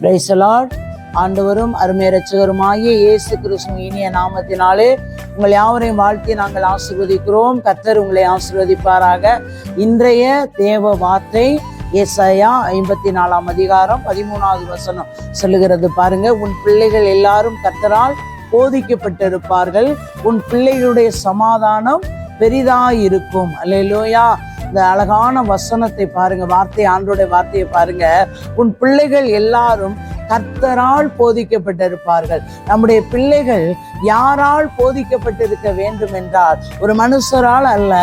பிரைசலாட் ஆண்டவரும் அருமை ரச்சகருமாகிய இயேசு கிறிஸ்துவின் இனிய நாமத்தினாலே உங்கள் யாவரையும் வாழ்த்தி நாங்கள் ஆசீர்வதிக்கிறோம். கர்த்தர் உங்களை ஆசீர்வதிப்பாராக. இன்றைய தேவ வார்த்தை ஏசாயா ஐம்பத்தி நாலாம் அதிகாரம் பதிமூணாவது வசனம் சொல்லுகிறது. பாருங்க உன் பிள்ளைகள் எல்லாரும் கர்த்தரால் போதிக்கப்பட்டிருப்பார்கள். உன் பிள்ளைகளுடைய சமாதானம் பெரிதாயிருக்கும். அல்லேலூயா இந்த அழகான வசனத்தை பாருங்க வார்த்தை ஆண்டோடைய வார்த்தையை பாருங்க. உன் பிள்ளைகள் எல்லாரும் கர்த்தரால் போதிக்கப்பட்டிருப்பார்கள். நம்முடைய பிள்ளைகள் யாரால் போதிக்கப்பட்டிருக்க வேண்டும் என்றால் ஒரு மனுஷரால் அல்ல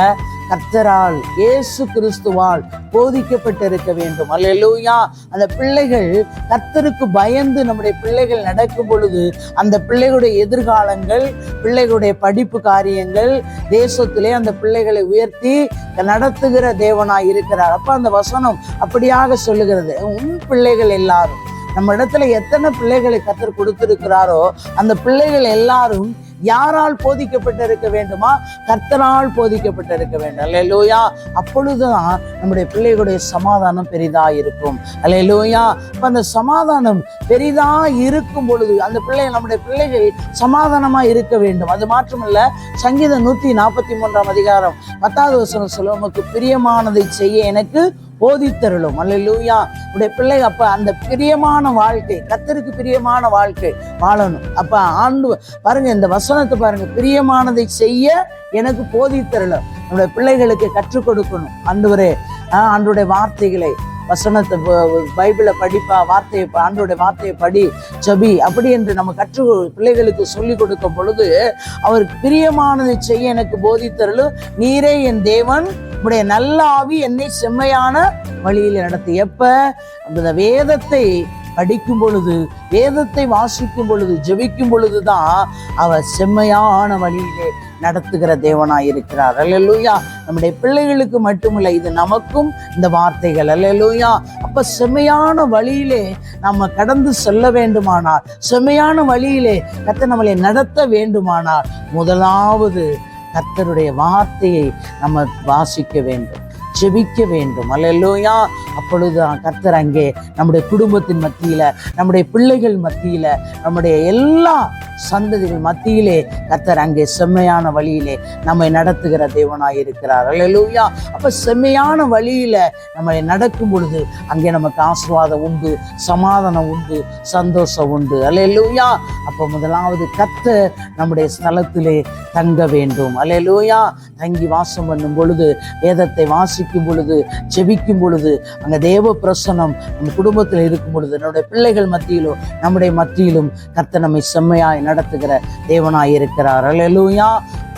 கர்த்தரால் இயேசு கிறிஸ்துவால் போதிக்கப்பட்டிருக்க வேண்டும். அல்லா அந்த பிள்ளைகள் கர்த்தருக்கு பயந்து நம்முடைய பிள்ளைகள் நடக்கும் பொழுது அந்த பிள்ளைகளுடைய எதிர்காலங்கள் பிள்ளைகளுடைய படிப்பு காரியங்கள் தேசத்திலே அந்த பிள்ளைகளை உயர்த்தி நடத்துகிற தேவனாய் இருக்கிறார். அப்ப அந்த வசனம் அப்படியாக சொல்லுகிறது. உன் பிள்ளைகள் எல்லாரும் நம்ம இடத்துல எத்தனை பிள்ளைகளை கத்தர் கொடுத்திருக்கிறாரோ அந்த பிள்ளைகள் எல்லாரும் யாரால் போதிக்கப்பட்டிருக்க வேண்டுமா? கர்த்தரால் போதிக்கப்பட்டிருக்க வேண்டும். அல்லேலூயா. அப்பொழுதுதான் நம்முடைய பிள்ளைகளுடைய சமாதானம் பெரிதா இருக்கும். லை லோயா இப்போ அந்த சமாதானம் பெரிதா இருக்கும் பொழுது அந்த பிள்ளை நம்முடைய பிள்ளைகள் சமாதானமா இருக்க வேண்டும். அது மாற்றமல்ல சங்கீதம் நூத்தி நாற்பத்தி மூன்றாம் அதிகாரம் பத்தாவது வசனம் சொல்லும் உமக்கு பிரியமானதை செய்ய எனக்கு போதித்தருளும். அல்லேலூயா. உடைய பிள்ளை அப்ப அந்த பிரியமான வாழ்க்கை கத்தருக்கு பிரியமான வாழ்க்கை வாழணும். அப்ப ஆண்டு பாருங்க இந்த வசனத்தை பாருங்க. பிரியமானதை செய்ய எனக்கு போதித்தருளும். நம்முடைய பிள்ளைகளுக்கு கற்றுக் கொடுக்கணும். அன்று ஒரு ஆண்டுடைய வார்த்தைகளை வசனத்தை ப- பைபிளை படிப்பா வார்த்தையை ப- ஆண்டோடைய வார்த்தையை படி ஜபி அப்படி என்று நம்ம கற்று பிள்ளைகளுக்கு சொல்லிக் கொடுக்கும் பொழுது அவருக்கு பிரியமானதை செய்ய எனக்கு போதித்தரலும் நீரே என் தேவன். உடைய நல்ல ஆவி என்னை செம்மையான வழியில் நடத்து. எப்ப? அந்த வேதத்தை படிக்கும் பொழுது வேதத்தை வாசிக்கும் பொழுது ஜெபிக்கும் பொழுதுதான் அவர் செம்மையான வழியிலே நடத்துகிற தேவனாய் இருக்கிறார் அல்லேலூயா. நம்முடைய பிள்ளைகளுக்கு மட்டுமில்லை இது நமக்கும் இந்த வார்த்தைகள். அல்லேலூயா. அப்ப செம்மையான வழியிலே நம்ம கடந்து செல்ல வேண்டுமானால் செம்மையான வழியிலே கத்த நம்மளை நடத்த வேண்டுமானால் முதலாவது கர்த்தருடைய வார்த்தையை நம்ம வாசிக்க வேண்டும். ஜெபிக்க வேண்டும். அல்லேலூயா. அப்பொழுதுதான் கர்த்தர் அங்கே நம்முடைய குடும்பத்தின் மத்தியில் நம்முடைய பிள்ளைகள் மத்தியில் நம்முடைய எல்லா சந்ததிகள் மத்தியிலே கர்த்தர் அங்கே செம்மையான வழியிலே நம்மை நடத்துகிற தேவனாய் இருக்கிறார். அல்லேலூயா. அப்போ செம்மையான வழியில் நம்மை நடக்கும் பொழுது அங்கே நமக்கு ஆசிர்வாதம் உண்டு சமாதானம் உண்டு சந்தோஷம் உண்டு. அல்லேலூயா. அப்போ முதலாவது கத்தர் நம்முடைய ஸ்தலத்திலே தங்க வேண்டும். அலையலூயா தங்கி வாசம் பண்ணும் பொழுது வேதத்தை வாசிக்கும் பொழுது செபிக்கும் பொழுது அங்கே தேவ பிரசனம் நம் குடும்பத்தில் இருக்கும் பொழுது நம்முடைய பிள்ளைகள் மத்தியிலும் நம்முடைய மத்தியிலும் கர்த்த நம்மை செம்மையாய் நடத்துகிற தேவனாய் இருக்கிறார். அலையலூயா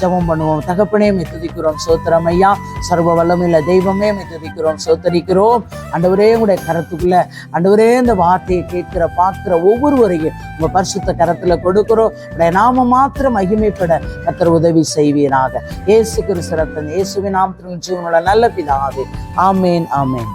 ஜபம் பண்ணுவோம். தகப்பனே மெத்துதிக்கிறோம் சோத்திரம் ஐயா சர்வ வல்லமில்ல தெய்வமே மெத்துதிக்கிறோம் சோத்தரிக்கிறோம். அண்டவரே உங்களுடைய கரத்துக்குள்ள அண்டவரே இந்த வார்த்தையை கேட்கிற பார்க்கிற ஒவ்வொருவரையும் உங்க பரிசுத்த கரத்துல கொடுக்கிறோம். உடைய நாம மாத்திரம் மகிமைப்பட கர்த்தர் உதவி செய்வீராக. இயேசு கிறிஸ்து ரத்தன் இயேசுவின் நாமத்தின் ஜீவனோட நல்ல பிதாவே. ஆமேன் ஆமேன்.